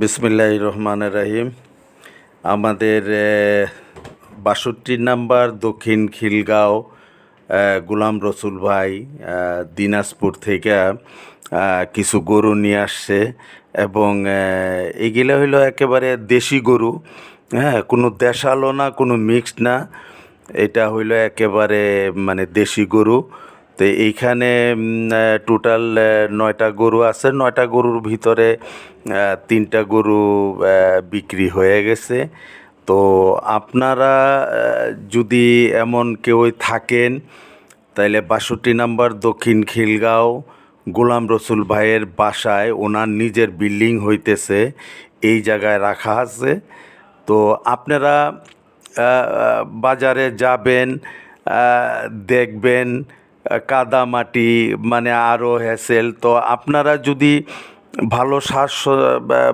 বিসমিল্লাহ রহমান রাহিম আমাদের বাষট্টি নাম্বার দক্ষিণ খিলগাঁও গুলাম রসুল ভাই দিনাজপুর থেকে কিছু গরু নিয়ে আসছে এবং এগুলো হইল একেবারে দেশি গরু হ্যাঁ কোনো দেশালো না, কোনো মিক্সড না। এটা হইল একেবারে মানে দেশি গরু। তো এইখানে টোটাল নয়টা গরু আছে। নয়টা গরুর ভিতরে তিনটা গরু বিক্রি হয়ে গেছে। তো আপনারা যদি এমন কেউ থাকেন, তাইলে বাষট্টি নাম্বার দক্ষিণ খিলগাঁও গোলাম রসুল ভাইয়ের বাসায় ওনার নিজের বিল্ডিং হইতেছে, এই জায়গায় রাখা আছে। তো আপনারা বাজারে যাবেন দেখবেন আহ, কাদা মাটি মানে আরও হ্যাসেল। তো আপনারা যদি ভালো শ্বাস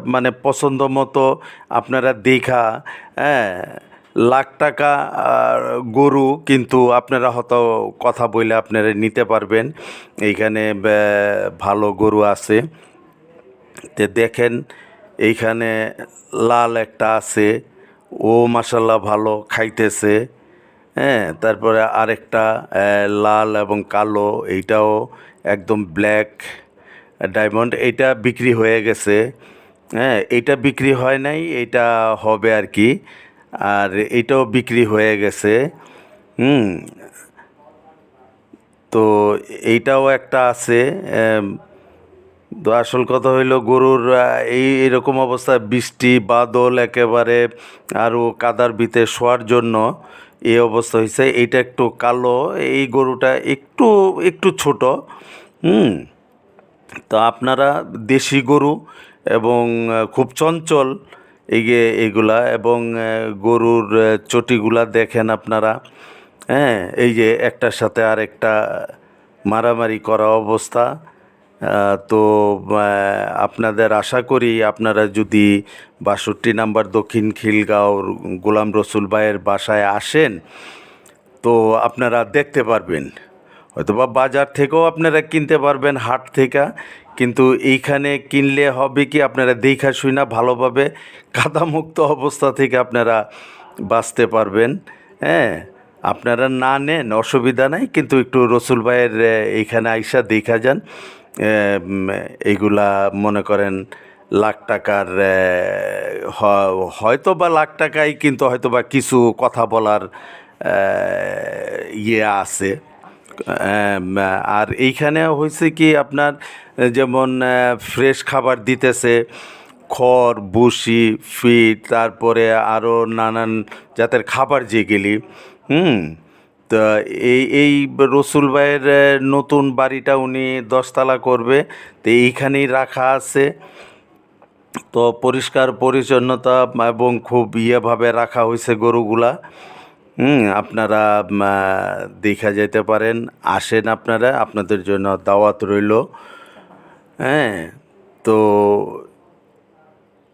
মানে পছন্দ মতো আপনারা দেখা হ্যাঁ লাখ টাকা গরু কিন্তু আপনারা হয়তো কথা বলে আপনারা নিতে পারবেন। এইখানে ভালো গরু আছে। তে দেখেন এইখানে লাল একটা আছে। ও মাসাল্লাহ ভালো খাইতেছে। হ্যাঁ তারপরে আরেকটা লাল এবং কালো, এইটাও একদম ব্ল্যাক ডায়মন্ড, এইটা বিক্রি হয়ে গেছে। হ্যাঁ এইটা বিক্রি হয় নাই, এইটা হবে আর কি, আর এইটাও বিক্রি হয়ে গেছে, হুম। তো এইটাও একটা আছে তো আসল কথা হইল গরুর এই, এরকম অবস্থায় বৃষ্টি, বাদল একেবারে আরও কাদার ভিতরে শোয়ার জন্য এই অবস্থা হয়েছে এইটা একটু কালো, এই গরুটা একটু একটু ছোট, হুম? তো আপনারা দেশি গরু এবং খুব চঞ্চল এগে এগুলা এবং গরুর চটিগুলা দেখেন আপনারা হ্যাঁ? এই যে একটার সাথে আর একটা মারামারি করা অবস্থা। তো আপনাদের আশা করি আপনারা যদি বাষট্টি নাম্বার দক্ষিণ খিলগাঁওর গোলাম রসুল ভাইয়ের বাসায় আসেন, তো আপনারা দেখতে পারবেন। হয়তোবা বাজার থেকেও আপনারা কিনতে পারবেন, হাট থেকে। কিন্তু এইখানে কিনলে হবে কি, আপনারা দেখা শুনা ভালোভাবে কাদামুক্ত অবস্থা থেকে আপনারা বাঁচতে পারবেন। হ্যাঁ আপনারা না নেন, অসুবিধা নাই। কিন্তু একটু রসুল ভাইয়ের এইখানে আইসা দেখা যান। এইগুলা মনে করেন লাখ টাকার হয়তো বা লাখ টাকাই কিন্তু হয়তো বা কিছু কথা বলার ইয়ে আছে। আর এইখানে হয়েছে কি আপনার, যেমন ফ্রেশ খাবার দিতেছে, খড় বুসি ফিট, তারপরে আরও নানান জাতের খাবার যেগুলি, হুম? তো এই এই রসুল ভাইয়ের নতুন বাড়িটা উনি দশতলা করবে। তো এইখানেই রাখা আছে। তো পরিষ্কার পরিচ্ছন্নতা এবং খুব ইয়েভাবে রাখা হয়েছে গরুগুলা। হুম, আপনারা দেখা যেতে পারেন। আসেন আপনারা, আপনাদের জন্য দাওয়াত রইল। হ্যাঁ তো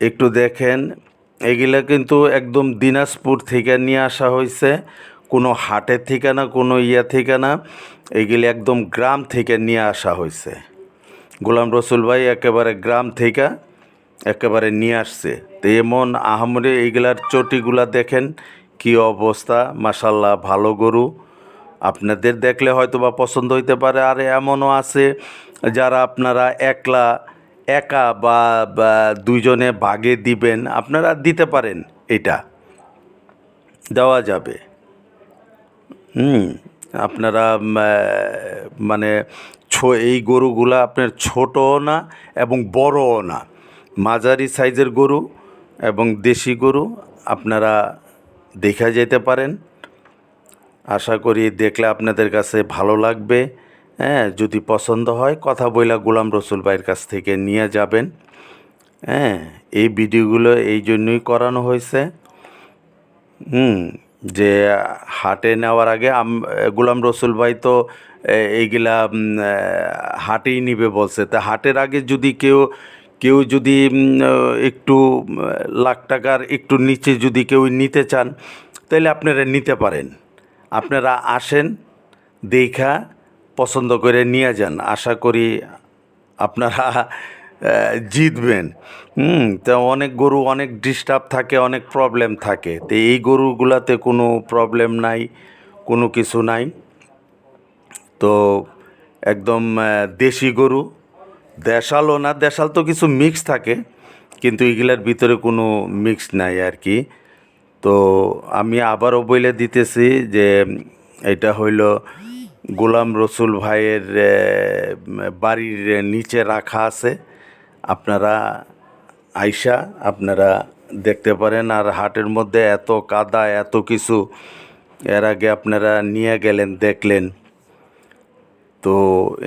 একটু দেখেন। এগুলা কিন্তু একদম দিনাজপুর থেকে নিয়ে আসা হয়েছে। কোনো হাটের থেকে না কোনো ইয়া থেকে না এগুলি একদম গ্রাম থেকে নিয়ে আসা হয়েছে। গোলাম রসুল ভাই একেবারে গ্রাম থেকে একেবারে নিয়ে আসছে। তো এমন আহামরে এইগুলার চটিগুলা দেখেন, কি অবস্থা মাসাল্লাহ ভালো গরু। আপনাদের দেখলে হয়তো বা পছন্দ হইতে পারে। আর এমনও আছে যারা আপনারা একলা, একা বা দুইজনে ভাগে দিবেন, আপনারা দিতে পারেন এটা। দেওয়া যাবে। হুম, আপনারা মানে ছো- এই গরুগুলা আপনার ছোটও না এবং বড়ও না। মাঝারি সাইজের গরু এবং দেশি গরু আপনারা দেখা যেতে পারেন। আশা করি দেখলে আপনাদের কাছে ভালো লাগবে। হ্যাঁ যদি পছন্দ হয়, কথা বইলা গোলাম রসুল ভাইয়ের কাছ থেকে নিয়ে যাবেন। হ্যাঁ এই ভিডিওগুলো এই জন্যই করানো হয়েছে। হুম যে হাটে নেওয়ার আগে আম গোলাম রসুল ভাই তো এইগুলা হাটেই নিবে বলছে। তা হাটের আগে যদি কেউ কেউ যদি একটু লাখ টাকার একটু নিচে যদি কেউ নিতে চান তাহলে আপনারা নিতে পারেন। আপনারা আসেন, দেখা, পছন্দ করে নিয়ে যান। আশা করি আপনারা জিতবেন। হুম, তা অনেক গরু অনেক ডিস্টার্ব থাকে, অনেক প্রবলেম থাকে। তো এই গরুগুলাতে কোনো প্রবলেম নাই, কোনো কিছু নাই। তো একদম দেশি গরু, দেশালও না, দেশাল তো কিছু মিক্স থাকে, কিন্তু এগুলার ভিতরে কোনো মিক্স নাই আর কি। তো আমি আবারও বলে দিতেছি যে, এটা হইল গোলাম রসুল ভাইয়ের বাড়ির নিচে রাখা আছে। আপনারা আইসা আপনারা দেখতে পারেন আর হাটের মধ্যে এত কাদা, এত কিছু। এর আগে আপনারা নিয়ে গেলেন, দেখলেন। তো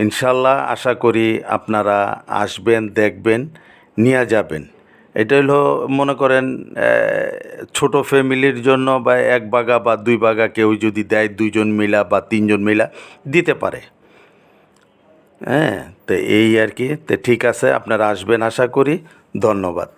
ইনশাল্লাহ আশা করি আপনারা আসবেন, দেখবেন, নিয়ে যাবেন। এটা হলো মনে করেন ছোট ফ্যামিলির জন্য বা এক বাগা বা দুই বাগা কেউ যদি দেয়, দুইজন মিলা বা তিনজন মিলা দিতে পারে। হ্যাঁ তো এই আর কি। তো ঠিক আছে আপনারা আসবেন আশা করি। ধন্যবাদ।